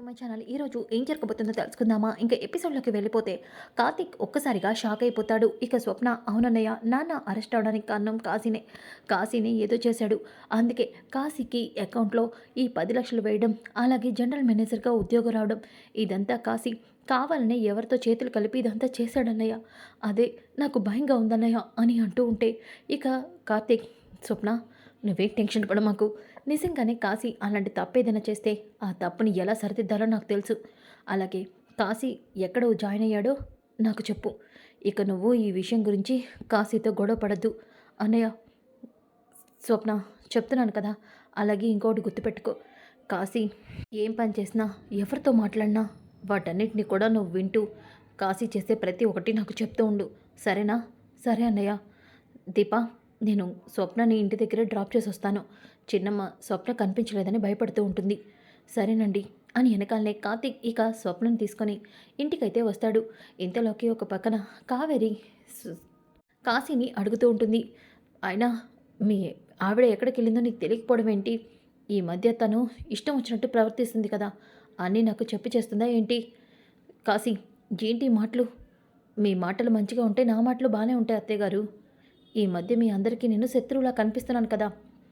To my channel ఈరోజు ఏం జరగబోతుందో తెలుసుకుందామా? ఇంకా ఎపిసోడ్లోకి వెళ్ళిపోతే కార్తిక్ ఒక్కసారిగా షాక్ అయిపోతాడు. ఇక స్వప్న అవునన్నయ్య నాన్న అరెస్ట్ అవడానికి కారణం కాశీనే. కాశీని ఏదో చేశాడు. అందుకే కాశీకి అకౌంట్లో ఈ పది లక్షలు వేయడం అలాగే జనరల్ మేనేజర్గా ఉద్యోగం రావడం ఇదంతా కాశీ కావాలనే ఎవరితో చేతులు కలిపి ఇదంతా చేశాడన్నయ్య. అదే నాకు భయంగా ఉందన్నయ్య అని అంటూ ఉంటే ఇక కార్తిక్ స్వప్న నువ్వేం టెన్షన్ పడ మాకు నిజంగానే కాశీ అలాంటి తప్పు ఏదైనా చేస్తే ఆ తప్పుని ఎలా సరిదిద్దాలో నాకు తెలుసు. అలాగే కాశీ ఎక్కడ జాయిన్ అయ్యాడో నాకు చెప్పు. ఇక నువ్వు ఈ విషయం గురించి కాశీతో గొడవ పడద్దు. అన్నయ్య స్వప్న చెప్తున్నాను కదా. అలాగే ఇంకోటి గుర్తుపెట్టుకో. కాశీ ఏం పని చేసినా ఎవరితో మాట్లాడినా వాటన్నిటిని కూడా నువ్వు వింటూ కాశీ చేసే ప్రతి ఒక్కటి నాకు చెప్తూ ఉండు. సరేనా? సరే అన్నయ్య. దీపా నేను స్వప్నని ఇంటి దగ్గరే డ్రాప్ చేసి వస్తాను చిన్నమ్మ స్వప్న కనిపించలేదని భయపడుతూ ఉంటుంది. సరేనండి అని వెనకాలనే కార్తీక్ ఇక స్వప్నం తీసుకొని ఇంటికైతే వస్తాడు. ఇంతలోకి ఒక పక్కన కావేరి కాశీని అడుగుతూ ఉంటుంది. అయినా మీ ఆవిడ ఎక్కడికి వెళ్ళిందో నీకు తెలియకపోవడం ఏంటి? ఈ మధ్య తను ఇష్టం వచ్చినట్టు ప్రవర్తిస్తుంది కదా అన్నీ నాకు చెప్పి చేస్తుందా ఏంటి? కాశీ ఏంటి మాటలు? మీ మాటలు మంచిగా ఉంటే నా మాటలు బాగానే ఉంటాయి అత్తయ్య గారు. ఈ మధ్య మీ అందరికీ నేను శత్రువులా కనిపిస్తున్నాను కదా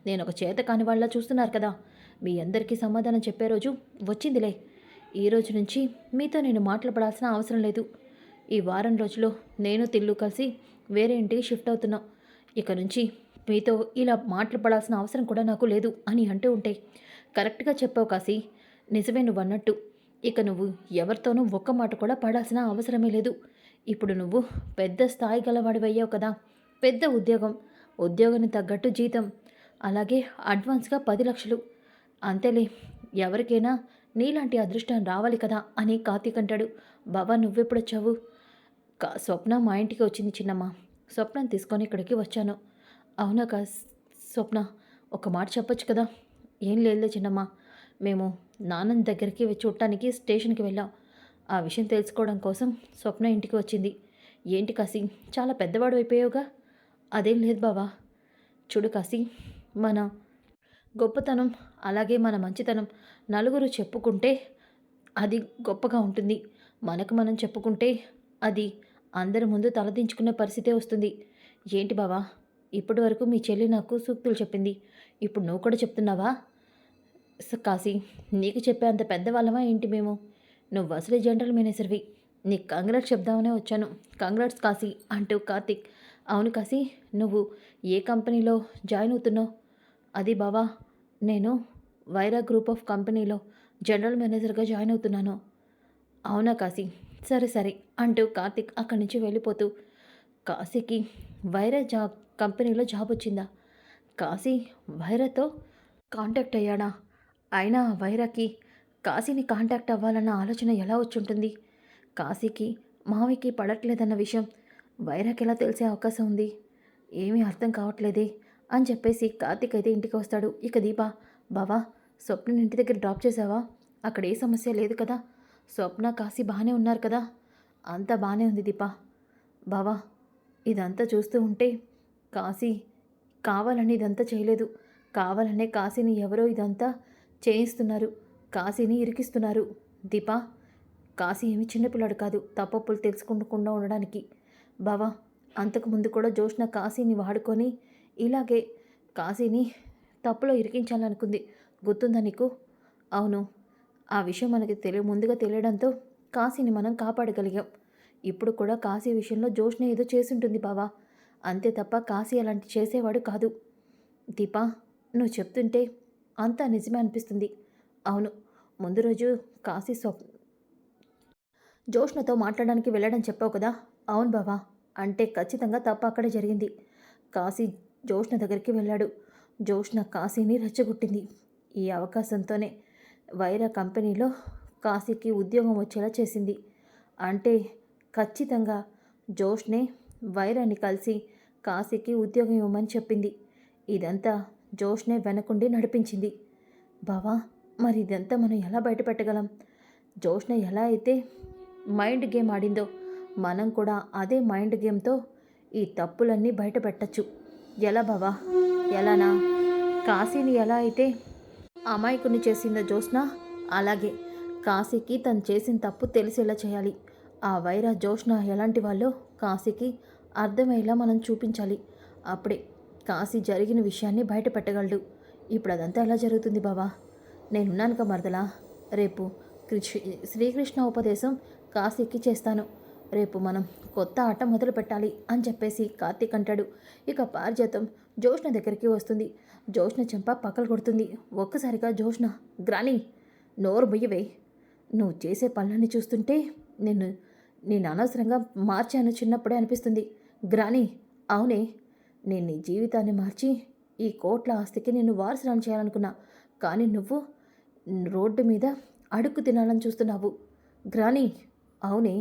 నేను ఒక చేత కాని వాళ్ళ చూస్తున్నారు కదా. మీ అందరికీ సమాధానం చెప్పే రోజు వచ్చిందిలే. ఈ రోజు నుంచి మీతో నేను మాట్లాడాల్సిన అవసరం లేదు. ఈ వారం రోజుల్లో నేను తిల్లు కలిసి వేరే ఇంటికి షిఫ్ట్ అవుతున్నాం. ఇక నుంచి మీతో ఇలా మాట్లాడాల్సిన అవసరం కూడా నాకు లేదు అని అంటూ ఉంటే కరెక్ట్గా చెప్పావు కాసి నిజమే నువ్వు అన్నట్టు ఇక నువ్వు ఎవరితోనూ ఒక్క మాట కూడా పడాల్సిన అవసరమే లేదు. ఇప్పుడు నువ్వు పెద్ద స్థాయి గలవాడివయ్యావు కదా. పెద్ద ఉద్యోగం. ఉద్యోగానికి తగ్గట్టు జీతం. అలాగే అడ్వాన్స్గా పది లక్షలు. అంతేలే ఎవరికైనా నీలాంటి అదృష్టం రావాలి కదా అని కార్తీక్ అంటాడు. బాబా నువ్వెప్పుడొచ్చావు? కా స్వప్న మా ఇంటికి వచ్చింది చిన్నమ్మ. స్వప్నం తీసుకొని ఇక్కడికి వచ్చాను. అవునా కా స్వప్న? ఒక మాట చెప్పొచ్చు కదా? ఏం లేదులే చిన్నమ్మ. మేము నాన్న దగ్గరికి చూడటానికి స్టేషన్కి వెళ్ళాం. ఆ విషయం తెలుసుకోవడం కోసం స్వప్న ఇంటికి వచ్చింది. ఏంటి కాసి చాలా పెద్దవాడు అయిపోయావుగా? అదేం లేదు బావా. చూడు కాసి మన గొప్పతనం అలాగే మన మంచితనం నలుగురు చెప్పుకుంటే అది గొప్పగా ఉంటుంది. మనకు మనం చెప్పుకుంటే అది అందరి ముందు తలదించుకునే పరిస్థితే వస్తుంది. ఏంటి బావా? ఇప్పటి వరకు మీ చెల్లి నాకు సూక్తులు చెప్పింది. ఇప్పుడు నువ్వు కూడా చెప్తున్నావా? కాశీ నీకు చెప్పే అంత పెద్దవాళ్ళమా ఏంటి మేము? నువ్వు అసలే జనరల్ మేనేజర్వి. నీకు కంగ్రాట్స్ చెప్దామనే వచ్చాను. కంగ్రాట్స్ కాశీ అంటూ కార్తిక్. అవును కాశీ నువ్వు ఏ కంపెనీలో జాయిన్ అవుతున్నావు? అది బావా నేను వైరా గ్రూప్ ఆఫ్ కంపెనీలో జనరల్ మేనేజర్గా జాయిన్ అవుతున్నాను. అవునా కాశీ? సరే సరే అంటూ కార్తిక్ అక్కడి నుంచి వెళ్ళిపోతూ కాశీకి వైరా జా కంపెనీలో జాబ్ వచ్చిందా? కాశీ వైరాతో కాంటాక్ట్ అయ్యాడా? అయినా వైరాకి కాశీని కాంటాక్ట్ అవ్వాలన్న ఆలోచన ఎలా వచ్చుంటుంది కాశీకి మావికి పడట్లేదన్న విషయం వైరాకి ఎలా తెలిసే అవకాశం ఉంది? ఏమీ అర్థం కావట్లేదే. అని చెప్పేసి కార్తీక్ అయితే ఇంటికి వస్తాడు. ఇక దీప బావా స్వప్నని ఇంటి దగ్గర డ్రాప్ చేసావా? అక్కడ ఏ సమస్య లేదు కదా. స్వప్న కాశీ బాగానే ఉన్నారు కదా. అంతా బాగానే ఉంది దీప. బావా ఇదంతా చూస్తూ ఉంటే కాశీ కావాలని ఇదంతా చేయలేదు. కావాలనే కాశీని ఎవరో ఇదంతా చేయిస్తున్నారు. కాశీని ఇరికిస్తున్నారు. దీపా కాశీ ఏమి చిన్నపిల్లాడు కాదు. తప్పప్పులు తెలుసుకుండకుండా ఉండడానికి. బావా అంతకుముందు కూడా జోష్న కాశీని వాడుకొని ఇలాగే కాశీని తప్పులో ఇరికించాలనుకుంది. గుర్తుందా నీకు? అవును. ఆ విషయం మనకి తెలియ ముందుగా తెలియడంతో కాశీని మనం కాపాడగలిగాం. ఇప్పుడు కూడా కాశీ విషయంలో జోష్ని ఏదో చేసుంటుంది బావా. అంతే తప్ప కాశీ అలాంటి చేసేవాడు కాదు. దీపా నువ్వు చెప్తుంటే అంతా నిజమే అనిపిస్తుంది. అవును. ముందు రోజు కాశీ స్వప్ జోష్నతో మాట్లాడడానికి వెళ్ళడం చెప్పావు కదా? అవును బావా. అంటే ఖచ్చితంగా తప్ప అక్కడే జరిగింది. కాశీ జోష్న దగ్గరికి వెళ్ళాడు. జోష్ణ కాశీని రెచ్చగొట్టింది. ఈ అవకాశంతోనే వైరా కంపెనీలో కాశీకి ఉద్యోగం వచ్చేలా చేసింది. అంటే ఖచ్చితంగా జోష్నే వైరాని కలిసి కాశీకి ఉద్యోగం ఇవ్వమని చెప్పింది. ఇదంతా జోష్నే వెనకుండి నడిపించింది. బావా మరి ఇదంతా మనం ఎలా బయటపెట్టగలం? జోష్న ఎలా అయితే మైండ్ గేమ్ ఆడిందో మనం కూడా అదే మైండ్ గేమ్తో ఈ తప్పులన్నీ బయటపెట్టచ్చు. ఎలా బావా? ఎలానా? కాశీని ఎలా అయితే అమాయకుని చేసిందో జోస్న అలాగే కాశీకి తను చేసిన తప్పు తెలిసేలా చేయాలి. ఆ వైరా జోష్న ఎలాంటి వాళ్ళో కాశీకి అర్థమయ్యేలా మనం చూపించాలి. అప్పుడే కాశీ జరిగిన విషయాన్ని బయట పెట్టగలడు ఇప్పుడు అదంతా ఎలా జరుగుతుంది బావా? నేనున్నానుక మరదలా. రేపు శ్రీకృష్ణ ఉపదేశం కాశీకి చేస్తాను. రేపు మనం కొత్త ఆట మొదలు పెట్టాలి అని చెప్పేసి కార్తీక్ అంటాడు. ఇక పారిజాతం జోష్ణ దగ్గరికి వస్తుంది. జోష్ణ చెంప పక్కలు కొడుతుంది. ఒక్కసారిగా జోష్ణ గ్రాని నోరు బొయ్యవే నువ్వు చేసే పనులన్నీ చూస్తుంటే నేను నేను అనవసరంగా మార్చాను చిన్నప్పుడే అనిపిస్తుంది. గ్రాని అవునే నేను నీ జీవితాన్ని మార్చి ఈ కోట్ల ఆస్తికి నేను వారసురాలు చేయాలనుకున్నా. కానీ నువ్వు రోడ్డు మీద అడుక్కు తినాలని చూస్తున్నావు. గ్రాని అవునే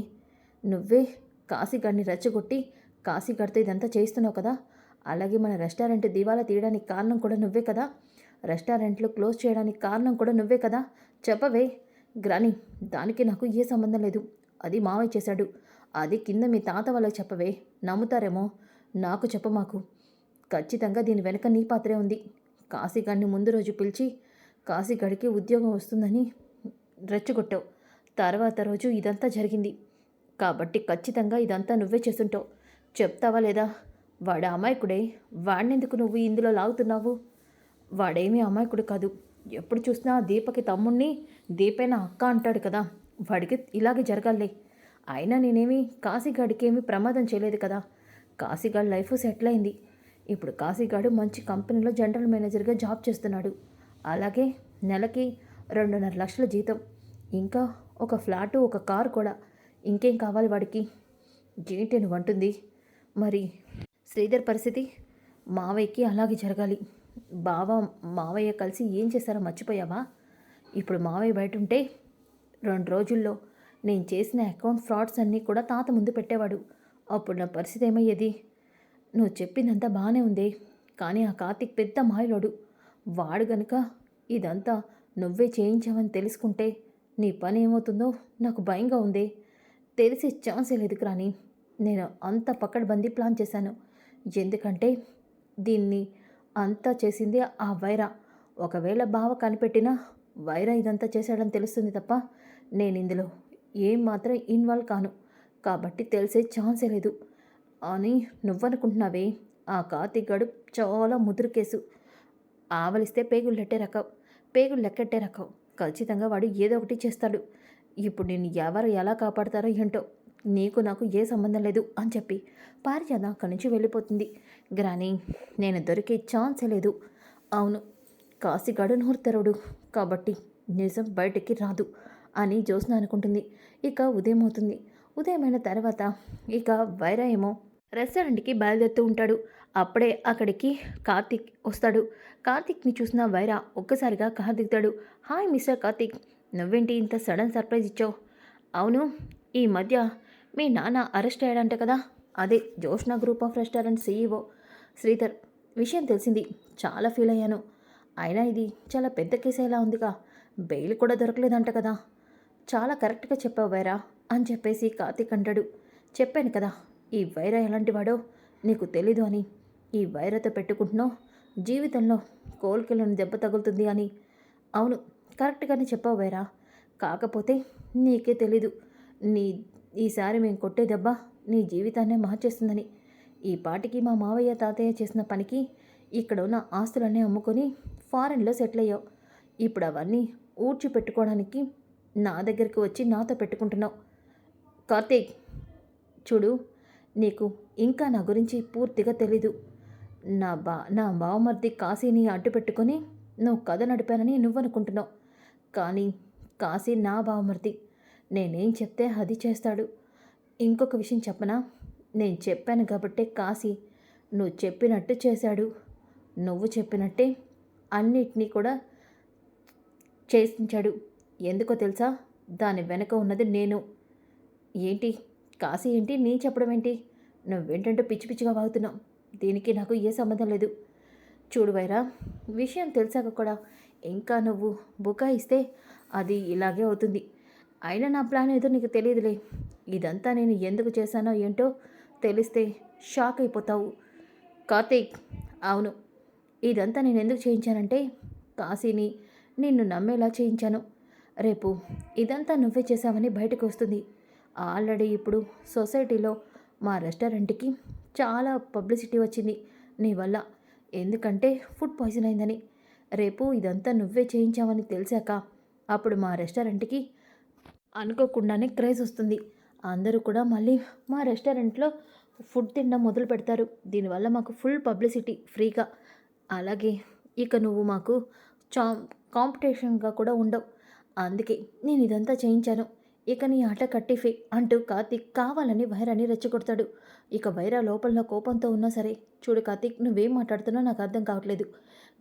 నువ్వే కాశీగడిని రెచ్చగొట్టి కాశీగడితో ఇదంతా చేస్తున్నావు కదా? అలాగే మన రెస్టారెంట్ దివాలా తీయడానికి కారణం కూడా నువ్వే కదా? రెస్టారెంట్లు క్లోజ్ చేయడానికి కారణం కూడా నువ్వే కదా? చెప్పవే. గ్రాని దానికి నాకు ఏ సంబంధం లేదు. అది మావయ్య చేశాడు. అది కింద మీ తాత వాళ్ళకి చెప్పవే. నమ్ముతారేమో? నాకు చెప్ప మాకు. ఖచ్చితంగా దీని వెనక నీ పాత్రే ఉంది. కాశీగాడిని ముందు రోజు పిలిచి కాశీగాడికి ఉద్యోగం వస్తుందని రెచ్చగొట్టావు. తర్వాత రోజు ఇదంతా జరిగింది. కాబట్టి ఖచ్చితంగా ఇదంతా నువ్వే చేస్తుంటావు. చెప్తావా లేదా? వాడు అమాయకుడే. వాడినెందుకు నువ్వు ఇందులో లాగుతున్నావు? వాడేమీ అమాయకుడు కాదు. ఎప్పుడు చూసినా దీపకి తమ్ముణ్ణి దీపైన అక్క అంటాడు కదా. వాడికి ఇలాగే జరగాలే అయినా నేనేమి కాశీగాడికి ఏమీ ప్రమాదం చేయలేదు కదా. కాశీగాడి లైఫ్ సెటిల్ అయింది ఇప్పుడు కాశీగాడు మంచి కంపెనీలో జనరల్ మేనేజర్గా జాబ్ చేస్తున్నాడు. అలాగే నెలకి రెండున్నర లక్షల జీతం. ఇంకా ఒక ఫ్లాటు ఒక కారు కూడా. ఇంకేం కావాలి వాడికి? ఏంటి నువ్వు అంటుంది. మరి శ్రీధర్ పరిస్థితి మావయ్యకి అలాగే జరగాలి. బావ మావయ్య కలిసి ఏం చేశారో మర్చిపోయావా? ఇప్పుడు మావయ్య బయట ఉంటే రెండు రోజుల్లో నేను చేసిన అకౌంట్ ఫ్రాడ్స్ అన్నీ కూడా తాత ముందు పెట్టేవాడు. అప్పుడు నా పరిస్థితి ఏమయ్యేది? నువ్వు చెప్పిందంతా బాగానే ఉంది. కానీ ఆ కార్తిక్ పెద్ద మాయలోడు. వాడు గనుక ఇదంతా నువ్వే చేయించావని తెలుసుకుంటే నీ పని ఏమవుతుందో నాకు భయంగా ఉంది. తెలిసే ఛాన్సే లేదు కానీ నేను అంత పక్కడబందీ ప్లాన్ చేశాను. ఎందుకంటే దీన్ని అంతా చేసింది ఆ వైరా. ఒకవేళ బావ కనిపెట్టినా వైరా ఇదంతా చేశాడని తెలుస్తుంది తప్ప నేను ఇందులో ఏం మాత్రం ఇన్వాల్వ్ కాను. కాబట్టి తెలిసే ఛాన్సే లేదు. అని నువ్వనుకుంటున్నావే. ఆ కార్తీక్ గడు చాలా ముదురు కేసు. ఆవలిస్తే పేగులు లెట్టే రకం. పేగులు లెక్కెట్టే రకం. ఖచ్చితంగా వాడు ఏదో ఒకటి చేస్తాడు. ఇప్పుడు నేను ఎవరు ఎలా కాపాడతారో ఏంటో నీకు నాకు ఏ సంబంధం లేదు అని చెప్పి పారిజాత అక్కడి నుంచి వెళ్ళిపోతుంది. గ్రాని నేను దొరికే ఛాన్సే లేదు. అవును కాశీగాడు నోరుతెరవుడు కాబట్టి నిజం బయటికి రాదు అని జ్యోత్స్న అనుకుంటుంది. ఇక ఉదయం అవుతుంది. ఉదయమైన తర్వాత ఇక వైరా ఏమో రెస్టారెంట్కి బయలుదేరుతూ ఉంటాడు. అప్పుడే అక్కడికి కార్తిక్ వస్తాడు. కార్తిక్ని చూసిన వైరా ఒక్కసారిగా కార్ దిగుతాడు. హాయ్ మిస్టర్ కార్తిక్ నువ్వేంటి ఇంత సడన్ సర్ప్రైజ్ ఇచ్చావు? అవును ఈ మధ్య మీ నాన్న అరెస్ట్ అయ్యాడంట కదా? అదే Joshna group of restaurant CEO Sridhar. విషయం తెలిసింది. చాలా ఫీల్ అయ్యాను. అయినా ఇది చాలా పెద్ద కేసు ఎలా ఉందిగా. బెయిల్ కూడా దొరకలేదంట కదా. చాలా కరెక్ట్గా చెప్పావు వైరా అని చెప్పేసి కార్తీక్ అంటాడు. చెప్పాను కదా ఈ వైరా ఎలాంటి వాడో? నీకు తెలీదు అని. ఈ వైరతో పెట్టుకుంటున్నావు. జీవితంలో కోల్కెళ్ళని దెబ్బ తగులుతుంది అని. అవును కరెక్ట్గానే చెప్పావు వైరా కాకపోతే నీకే తెలీదు. నీ ఈసారి మేము కొట్టే దెబ్బ నీ జీవితాన్నే మార్చేస్తుందని. ఈ పాటికి మా మావయ్య తాతయ్య చేసిన పనికి ఇక్కడ ఉన్న ఆస్తులన్నీ అమ్ముకొని ఫారెన్లో సెటిల్ అయ్యావు ఇప్పుడు అవన్నీ ఊడ్చి పెట్టుకోవడానికి నా దగ్గరికి వచ్చి నాతో పెట్టుకుంటున్నావు. కార్తీక్ చూడు నీకు ఇంకా నా గురించి పూర్తిగా తెలీదు. నా బా నా బావమర్ది కాశీని అడ్డు పెట్టుకొని నువ్వు కథ నడిపానని నువ్వనుకుంటున్నావు. కానీ కాశీ నా బావమర్ది. నేనేం చెప్తే అది చేస్తాడు. ఇంకొక విషయం చెప్పనా? నేను చెప్పాను కాబట్టే కాశీ నువ్వు చెప్పినట్టు చేశాడు. నువ్వు చెప్పినట్టే అన్నిటినీ కూడా చేసించాడు. ఎందుకో తెలుసా? దాని వెనక ఉన్నది నేను. ఏంటి? కాశీ ఏంటి? నీ చెప్పడం ఏంటి? నువ్వేంటంటే పిచ్చి పిచ్చిగా వాగుతున్నావు. దీనికి నాకు ఏ సంబంధం లేదు. చూడు వైరా విషయం తెలిసాక కూడా ఇంకా నువ్వు బుకాయిస్తే అది ఇలాగే అవుతుంది. అయినా నా ప్లాన్ ఏదో నీకు తెలియదులే. ఇదంతా నేను ఎందుకు చేశానో ఏంటో తెలిస్తే షాక్ అయిపోతావు. కార్తీక్ అవును. ఇదంతా నేను ఎందుకు చేయించానంటే కాశీని నిన్ను నమ్మేలా చేయించాను. రేపు ఇదంతా నువ్వే చేసావని బయటకు వస్తుంది. ఆల్రెడీ ఇప్పుడు సొసైటీలో మా రెస్టారెంట్కి చాలా పబ్లిసిటీ వచ్చింది నీ వల్ల. ఎందుకంటే ఫుడ్ పాయిజన్ అయిందని. రేపు ఇదంతా నువ్వే చేయించావని తెలిసాక అప్పుడు మా రెస్టారెంట్కి అనుకోకుండానే క్రేజ్ వస్తుంది. అందరూ కూడా మళ్ళీ మా రెస్టారెంట్లో ఫుడ్ తినడం మొదలు పెడతారు. దీనివల్ల మాకు ఫుల్ పబ్లిసిటీ ఫ్రీగా. అలాగే ఇక నువ్వు మాకు చా కాంపిటీషన్గా కూడా ఉండవు. అందుకే నేను ఇదంతా చేయించాను. ఇక నీ ఆట కట్టిఫే అంటూ కార్తీక్ కావాలని వైరాని రెచ్చగొడతాడు. ఇక వైరా లోపల కోపంతో ఉన్నా సరే చూడు కార్తీక్ నువ్వేం మాట్లాడుతున్నా నాకు అర్థం కావట్లేదు.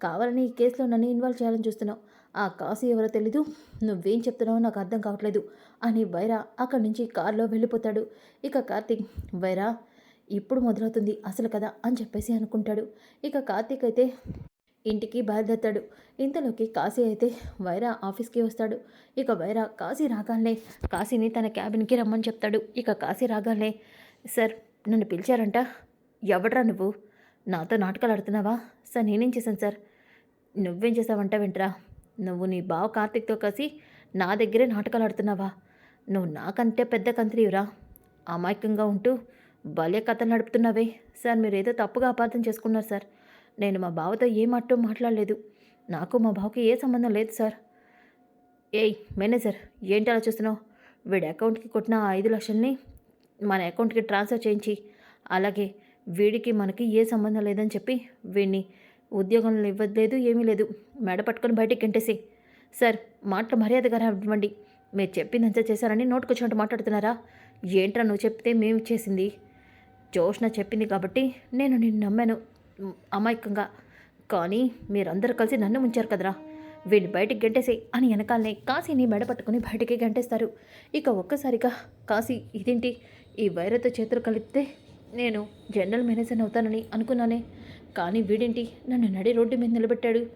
కావాలని ఈ కేసులో నన్ను ఇన్వాల్వ్ చేయాలని చూస్తున్నావు. ఆ కాసు ఎవరో తెలీదు నువ్వేం చెప్తున్నావో నాకు అర్థం కావట్లేదు అని వైరా అక్కడి నుంచి కారులో వెళ్ళిపోతాడు. ఇక కార్తీక్ వైరా ఇప్పుడు మొదలవుతుంది అసలు కదా అని చెప్పేసి అనుకుంటాడు. ఇక కార్తీక్ అయితే ఇంటికి బయలుదేరుతాడు. ఇంతలోకి కాశీ అయితే వైరా ఆఫీస్కి వస్తాడు. ఇక వైరా కాశీ రాగానే కాశీని తన క్యాబిన్కి రమ్మని చెప్తాడు. ఇక కాశీ రాగానే సార్ నన్ను పిలిచారంట. ఎవడ్రా నువ్వు? నాతో నాటకాలు ఆడుతున్నావా? సార్ నేనేం చేశాను సార్? నువ్వేం చేసావంట వింట్రా? నువ్వు నీ బావ కార్తిక్తో కలిసి నా దగ్గరే నాటకాలు ఆడుతున్నావా? నువ్వు నాకంటే పెద్ద కంత్రియురా. అమాయకంగా ఉంటూ భలే కథలు నడుపుతున్నావే. సార్ మీరు ఏదో తప్పుగా అపార్థం చేసుకున్నారు సార్. నేను మా బావతో ఏ మాట మాట్లాడలేదు. నాకు మా బావకి ఏ సంబంధం లేదు సార్. ఏయ్ మేనేజర్ ఏంటి అలా చూస్తున్నావు? వీడి అకౌంట్కి కొట్టిన ఐదు లక్షల్ని మన అకౌంట్కి ట్రాన్స్ఫర్ చేయించి అలాగే వీడికి మనకి ఏ సంబంధం లేదని చెప్పి వీడిని ఉద్యోగంలో ఇవ్వలేదు ఏమీ లేదు. మెడ పట్టుకొని బయటికి గంటేసి సార్ మాటలు మర్యాదగా ఇవ్వండి మీరు చెప్పిందంతా చేశారని నోటుకొచ్చినట్టు మాట్లాడుతున్నారా? ఏంట్రా నువ్వు చెప్తే మేము చేసింది? జోష్న చెప్పింది కాబట్టి నేను నిన్ను నమ్మాను. అమాయకంగా. కానీ మీరందరూ కలిసి నన్ను ఉంచారు కదరా. వీడిని బయటికి గంటేసి అని వెనకాలనే కాశీని మెడ పట్టుకుని బయటికి గంటేస్తారు. ఇక ఒక్కసారిగా కాశీ ఇదేంటి? ఈ వైరతో చేతులు కలిపితే నేను జనరల్ మేనేజర్ అవుతానని అనుకున్నానే. కానీ వీడేంటి? నన్ను నడి రోడ్డు మీద నిలబెట్టాడు.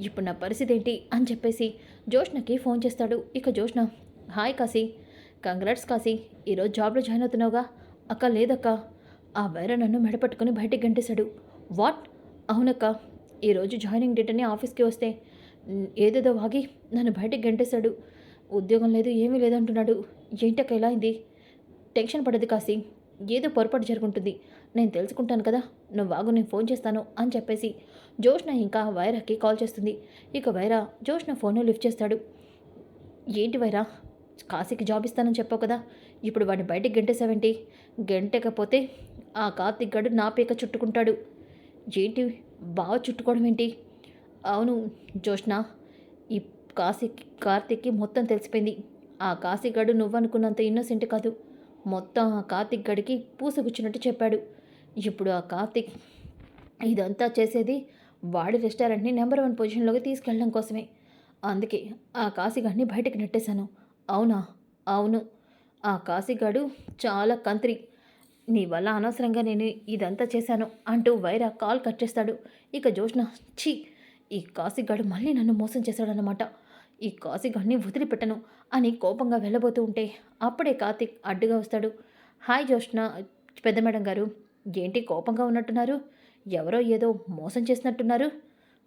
ఇప్పుడు నా పరిస్థితి ఏంటి అని చెప్పేసి జోష్నకి ఫోన్ చేస్తాడు. ఇక జోష్న హాయ్ కాశీ. కంగ్రాట్స్ కాశీ. ఈరోజు జాబ్లో జాయిన్ అవుతున్నావుగా? అక్క లేదక్క. ఆ వైర నన్ను మెడపట్టుకుని బయటికి గంటేశాడు. వాట్? అవునక్క ఈరోజు జాయినింగ్ డేట్ అని ఆఫీస్కి వస్తే ఏదేదో వాగి నన్ను బయటకు గంటేశాడు. ఉద్యోగం లేదు ఏమీ లేదంటున్నాడు ఏంటక్క ఎలా అయింది? టెన్షన్ పడదు కాసి ఏదో పొరపాటు జరుగుంటుంది. నేను తెలుసుకుంటాను కదా. నువ్వు వాగు నేను ఫోన్ చేస్తాను అని చెప్పేసి జోష్న ఇంకా వైరాకి కాల్ చేస్తుంది. ఇక వైరా జోష్న ఫోన్ లిఫ్ట్ చేస్తాడు. ఏంటి వైరా? కాశీకి జాబ్ ఇస్తానని చెప్పావు కదా. ఇప్పుడు వాడిని బయటికి గెంటేసావేంటి గెంటకపోతే ఆ కార్తిక్ గడు నా పీక చుట్టుకుంటాడు. ఏంటి? బాగా చుట్టుకోవడం ఏంటి? అవును జోష్ణ ఈ కాశీకి కార్తిక్కి మొత్తం తెలిసిపోయింది. ఆ కాశీగడు నువ్వనుకున్నంత ఇన్నోసెంట్ కాదు. మొత్తం ఆ కార్తిక్ గడికి పూసగుచ్చినట్టు చెప్పాడు. ఇప్పుడు ఆ కార్తిక్ ఇదంతా చేసేది వాడి రెస్టారెంట్ని నెంబర్ వన్ పొజిషన్లోకి తీసుకెళ్ళడం కోసమే. అందుకే ఆ కాశీగాడిని బయటకు నెట్టేశాను. అవునా? అవును. ఆ కాశీగాడు చాలా కంత్రి. నీ వల్ల అనవసరంగా నేను ఇదంతా చేశాను అంటూ వైరా కాల్ కట్ చేస్తాడు. ఇక జోష్న ఛీ! ఈ కాశీగాడు మళ్ళీ నన్ను మోసం చేశాడనమాట ఈ కాశీగాడిని వదిలిపెట్టను అని కోపంగా వెళ్ళబోతూ ఉంటే అప్పుడే కార్తిక్ అడ్డుగా వస్తాడు. హాయ్ జోష్న పెద్ద మేడం గారు. ఏంటి కోపంగా ఉన్నట్టున్నారు? ఎవరో ఏదో మోసం చేసినట్టున్నారు.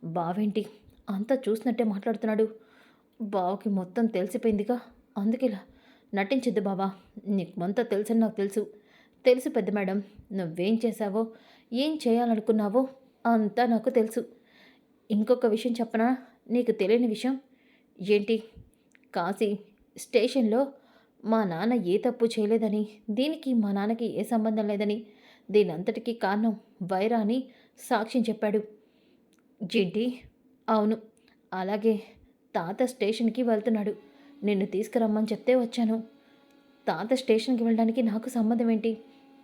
బావేంటి? అంతా చూసినట్టే మాట్లాడుతున్నాడు. బావకి మొత్తం తెలిసిపోయిందిగా. అందుకేలా? నటించద్దు బావా. నీకు మొంత తెలుసని నాకు తెలుసు. తెలుసు పెద్ద మేడం. నువ్వేం చేశావో? ఏం చేయాలనుకున్నావో? అంతా నాకు తెలుసు. ఇంకొక విషయం చెప్పనా? నీకు తెలియని విషయం? ఏంటి? కాశీ స్టేషన్లో మా నాన్న ఏ తప్పు చేయలేదని దీనికి మా నాన్నకి ఏ సంబంధం లేదని దీనంతటికీ కారణం వైరా అని సాక్ష్యం చెప్పాడు. ఏంటి? అవును. అలాగే తాత స్టేషన్కి వెళ్తున్నాడు. నిన్ను తీసుకురమ్మని చెప్తే వచ్చాను. తాత స్టేషన్కి వెళ్ళడానికి నాకు సంబంధం ఏంటి?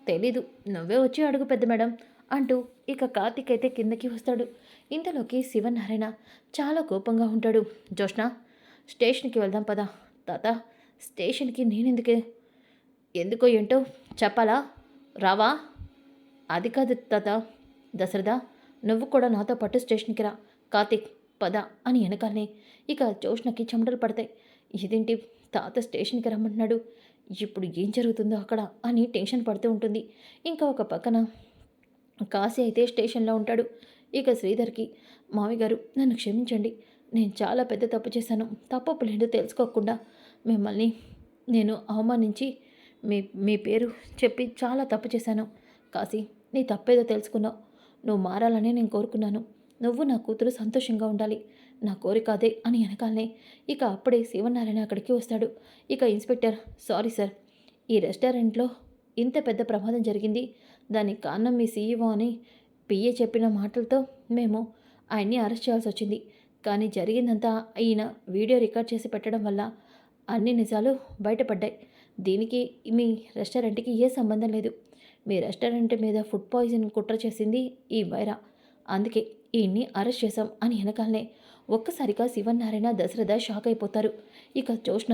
తెలీదు. నువ్వే వచ్చి అడుగు పెద్ద మేడం అంటూ ఇక కార్తిక్ అయితే కిందకి వస్తాడు. ఇంతలోకి శివనారాయణ చాలా కోపంగా ఉంటాడు. జోష్ణ స్టేషన్కి వెళ్దాం పదా. తాత స్టేషన్కి నేనెందుకే? ఎందుకో ఏంటో చెప్పాలా? రావా? అది కాదు తాత. దశరథ నువ్వు కూడా నాతో పాటు స్టేషన్కి రా. కార్తిక్ పద అని వెనకాలనే ఇక జోష్ణకి చెమటలు పడతాయి. ఇదేంటి? తాత స్టేషన్కి రమ్మంటున్నాడు. ఇప్పుడు ఏం జరుగుతుందో అక్కడ అని టెన్షన్ పడుతూ ఉంటుంది. ఇంకా ఒక పక్కన కాశీ అయితే స్టేషన్లో ఉంటాడు. ఇక శ్రీధర్కి మావి గారు నన్ను క్షమించండి. నేను చాలా పెద్ద తప్పు చేశాను. తప్పు ఏంటో తెలుసుకోకుండా మిమ్మల్ని నేను అవమానించి మీ మీ పేరు చెప్పి చాలా తప్పు చేశాను. కాశీ నీ తప్పేదో తెలుసుకున్నావు. నువ్వు మారాలని నేను కోరుకున్నాను. నువ్వు నా కూతురు సంతోషంగా ఉండాలి. నా కోరిక అదే అని వెనకాలనే ఇక అప్పుడే శివనారాయణ అక్కడికి వస్తాడు. ఇక ఇన్స్పెక్టర్ సారీ సార్ ఈ రెస్టారెంట్లో ఇంత పెద్ద ప్రమాదం జరిగింది. దానికి కారణం మీ సీఈఓ అని పిఏ చెప్పిన మాటలతో మేము ఆయన్ని అరెస్ట్ చేయాల్సి వచ్చింది. కానీ జరిగిందంతా ఈయన వీడియో రికార్డ్ చేసి పెట్టడం వల్ల అన్ని నిజాలు బయటపడ్డాయి. దీనికి మీ రెస్టారెంట్కి ఏ సంబంధం లేదు. మీ రెస్టారెంట్ మీద ఫుడ్ పాయిజన్ కుట్ర చేసింది ఈ వైరా. అందుకే ఈయన్ని అరెస్ట్ చేశాం అని వెనకాలనే ఒక్కసారిగా శివనారాయణ దశరథ షాక్ అయిపోతారు ఇక జోష్ణ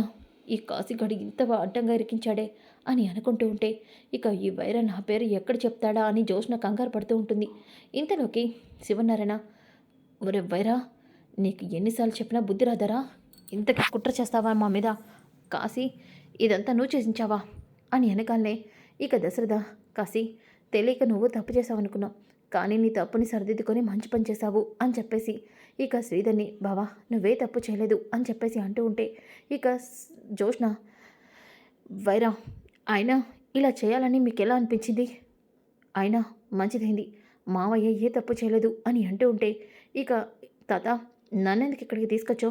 ఈ కాశీగడి ఇంత అడ్డంగా ఇరికించాడే అని అనుకుంటూ ఉంటే ఇక ఈ వైర నా పేరు ఎక్కడ చెప్తాడా అని జోష్ణ కంగారు పడుతూ ఉంటుంది. ఇంతలోకి శివనారాయణ ఒరే వైరా నీకు ఎన్నిసార్లు చెప్పినా బుద్ధి రాదరా? ఇంతకీ కుట్ర చేస్తావా మా మీద? కాశీ ఇదంతా నువ్వు చేసించావా? అని వెనకాలనే ఇక దశరథ కాశీ తెలియక నువ్వు తప్పు చేసావనుకున్నావు కానీ నీ తప్పుని సరిదిద్దుకొని మంచి పని చేశావు అని చెప్పేసి. ఇక శ్రీధర్ని బావా నువ్వే తప్పు చేయలేదు అని చెప్పేసి అంటూ ఉంటే ఇక జోష్న వైరా ఆయన ఇలా చేయాలని మీకు ఎలా అనిపించింది? అయినా మంచిదైంది. మావయ్య ఏ తప్పు చేయలేదు అని అంటూ ఉంటే ఇక తాత నన్నెందుకు ఇక్కడికి తీసుకొచ్చో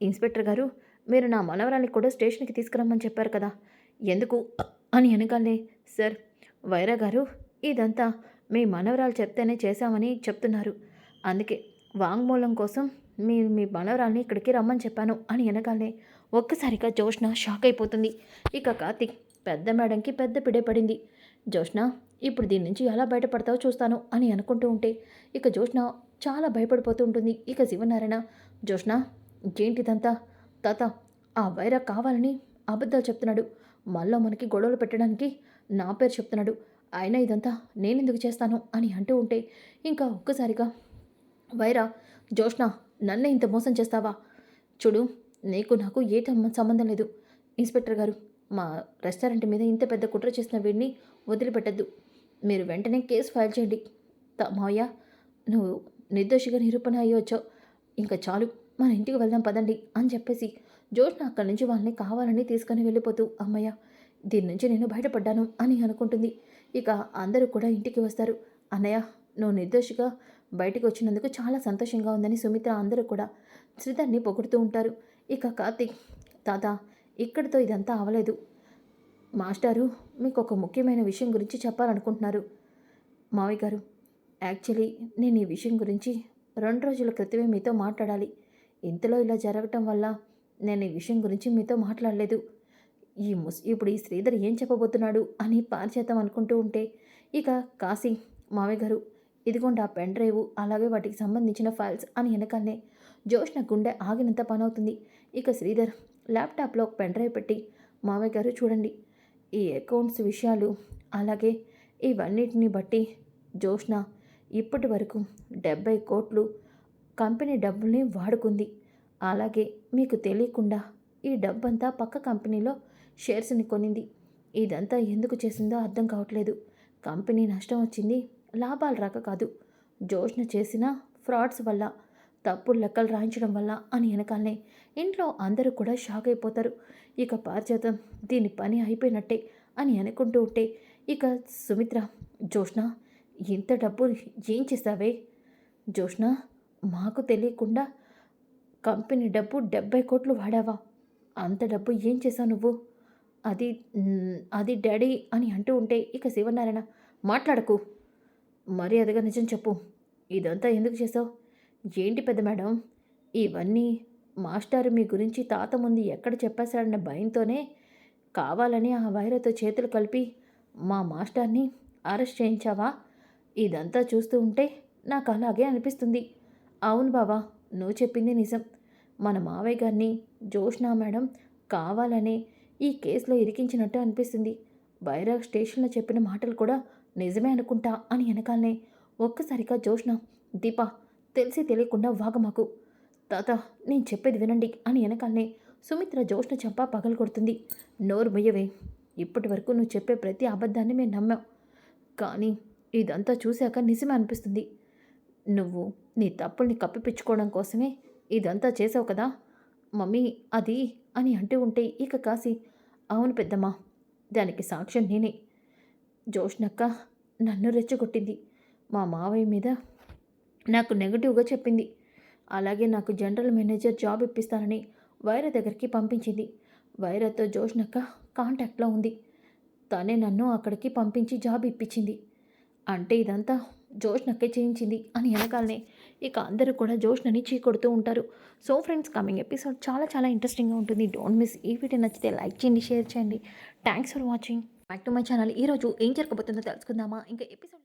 ఇన్స్పెక్టర్ గారు మీరు నా మనవరాన్ని కూడా స్టేషన్కి తీసుకురమ్మని చెప్పారు కదా. ఎందుకు? అని అనగానే సార్ వైరా గారు ఇదంతా మీ మనవరాలు చెప్తేనే చేశామని చెప్తున్నారు. అందుకే వాంగ్మూలం కోసం మీ మీ మనవరాల్ని ఇక్కడికి రమ్మని చెప్పాను అని అనగానే ఒక్కసారిగా జోష్న షాక్ అయిపోతుంది. ఇక కార్తిక్ పెద్ద మేడంకి పెద్ద పిడే పడింది. జోష్న ఇప్పుడు దీని నుంచి ఎలా బయటపడతావో చూస్తాను అని అనుకుంటూ ఉంటే ఇక జోష్న చాలా భయపడిపోతూ ఉంటుంది. ఇక శివనారాయణ జోష్న ఏంటిదంతా? తాత ఆ వైరా కావాలని అబద్ధాలు చెప్తున్నాడు. మళ్ళీ మనకి గొడవలు పెట్టడానికి నా పేరు చెప్తున్నాడు. అయినా ఇదంతా నేనెందుకు చేస్తాను అని అంటూ ఉంటే ఇంకా ఒక్కసారిగా వైరా జోష్ణ నన్నే ఇంత మోసం చేస్తావా? చూడు నీకు నాకు ఏ సంబంధం లేదు. ఇన్స్పెక్టర్ గారు మా రెస్టారెంట్ మీద ఇంత పెద్ద కుట్ర చేసిన వీడిని వదిలిపెట్టద్దు. మీరు వెంటనే కేసు ఫైల్ చేయండి. త- మావయ్య నువ్వు నిర్దోషిగా నిరూపణ అయ్యి ఇంకా చాలు మన ఇంటికి వెళ్దాం పదండి అని చెప్పేసి జోష్న అక్కడి నుంచి వాళ్ళని కావాలని తీసుకొని వెళ్ళిపోతూ అమ్మయ్య దీని నుంచి నేను బయటపడ్డాను అని అనుకుంటుంది. ఇక అందరూ కూడా ఇంటికి వస్తారు. అన్నయ్య నువ్వు నిర్దోషిగా బయటికి వచ్చినందుకు చాలా సంతోషంగా ఉందని సుమిత్ర అందరూ కూడా శ్రీధర్ని పొగుడుతూ ఉంటారు. ఇక కార్తీక్ తాత ఇక్కడితో ఇదంతా అవలేదు మాస్టారు మీకు ఒక ముఖ్యమైన విషయం గురించి చెప్పాలనుకుంటున్నారు. మావయ్య గారు యాక్చువల్లీ నేను ఈ విషయం గురించి రెండు రోజుల క్రితమే మీతో మాట్లాడాలి. ఇంతలో ఇలా జరగటం వల్ల నేను ఈ విషయం గురించి మీతో మాట్లాడలేదు. ఈ ముస్ ఇప్పుడు ఈ శ్రీధర్ ఏం చెప్పబోతున్నాడు అని పారిచేద్దాం అనుకుంటూ ఉంటే ఇక కాశీ మావయ్య గారు ఇదిగోండి ఆ పెన్ డ్రైవ్ అలాగే వాటికి సంబంధించిన ఫైల్స్ అని వెనకాలనే జోష్న గుండె ఆగినంత పనవుతుంది. ఇక శ్రీధర్ ల్యాప్టాప్లో ఒక పెన్ డ్రైవ్ పెట్టి మావయ్య గారు చూడండి ఈ అకౌంట్స్ విషయాలు అలాగే ఇవన్నిటిని బట్టి జోష్న ఇప్పటి వరకు డెబ్బై కోట్లు కంపెనీ డబ్బుల్ని వాడుకుంది. అలాగే మీకు తెలియకుండా ఈ డబ్బంతా పక్క కంపెనీలో షేర్స్ని కొనింది. ఇదంతా ఎందుకు చేసిందో అర్థం కావట్లేదు. కంపెనీ నష్టం వచ్చింది లాభాలు రాక కాదు. జోష్న చేసిన ఫ్రాడ్స్ వల్ల తప్పుడు లెక్కలు రాయించడం వల్ల అని వెనకాలనే. ఇంట్లో అందరూ కూడా షాక్ అయిపోతారు. ఇక పారిచేతం దీని పని అయిపోయినట్టే అని అనుకుంటూ ఉంటే ఇక సుమిత్ర జోష్ణ ఇంత డబ్బు ఏం చేస్తావే? జోష్ణ మాకు తెలియకుండా కంపెనీ డబ్బు డెబ్బై కోట్లు వాడావా? అంత డబ్బు ఏం చేసావు నువ్వు? అది అది డాడీ అని అంటూ ఉంటే ఇక శివనారాయణ మాట్లాడకు. మర్యాదగా నిజం చెప్పు. ఇదంతా ఎందుకు చేసావు ఏంటి పెద్ద మేడం? ఇవన్నీ మాస్టారు మీ గురించి తాత ముందు ఎక్కడ చెప్పేశాడన్న భయంతోనే కావాలని ఆ వైరతో చేతులు కలిపి మా మాస్టర్ని అరెస్ట్ చేయించావా? ఇదంతా చూస్తూ ఉంటే నాకు అలాగే అనిపిస్తుంది. అవును బావా నువ్వు చెప్పింది నిజం. మన మావయ్య గారిని జోష్నా మేడం కావాలనే ఈ కేసులో ఇరికించినట్టు అనిపిస్తుంది. బైరాగ్ స్టేషన్లో చెప్పిన మాటలు కూడా నిజమే అనుకుంటా అని వెనకాలనే ఒక్కసారిగా జోష్న దీప తెలిసి తెలియకుండా వాగమాకు. తాత నేను చెప్పేది వినండి అని వెనకాలనే సుమిత్ర జోష్న చంప పగలు కొడుతుంది నోరు మొయ్యవే ఇప్పటి వరకు నువ్వు చెప్పే ప్రతి అబద్ధాన్ని మేము నమ్మాం. కానీ ఇదంతా చూశాక నిజమే అనిపిస్తుంది. నువ్వు నీ తప్పుల్ని కప్పిపించుకోవడం కోసమే ఇదంతా చేసావు కదా? మమ్మీ అది అని అంటూ ఉంటే ఇక కాసి అవును పెద్దమ్మా దానికి సాక్ష్యం నేనే. జోష్నక్క నన్ను రెచ్చగొట్టింది. మా మావయ్య మీద నాకు నెగటివ్గా చెప్పింది. అలాగే నాకు జనరల్ మేనేజర్ జాబ్ ఇప్పిస్తానని వైర దగ్గరికి పంపించింది. వైరతో జోష్నక్క కాంటాక్ట్లో ఉంది. తనే నన్ను అక్కడికి పంపించి జాబ్ ఇప్పించింది. అంటే ఇదంతా జోష్నక్కే చేయించింది అని వెనకాలనే ఇక అందరూ కూడా జోష్నని చీకొడుతూ ఉంటారు. సో ఫ్రెండ్స్ కమింగ్ ఎపిసోడ్ చాలా చాలా ఇంట్రెస్టింగ్గా ఉంటుంది. డోంట్ మిస్ ఈ వీడియో నచ్చితే లైక్ చేయండి షేర్ చేయండి. Thanks for watching back to my channel ఈరోజు ఏం జరగబోతుందో తెలుసుకుందామా? ఇంకా ఎపిసోడ్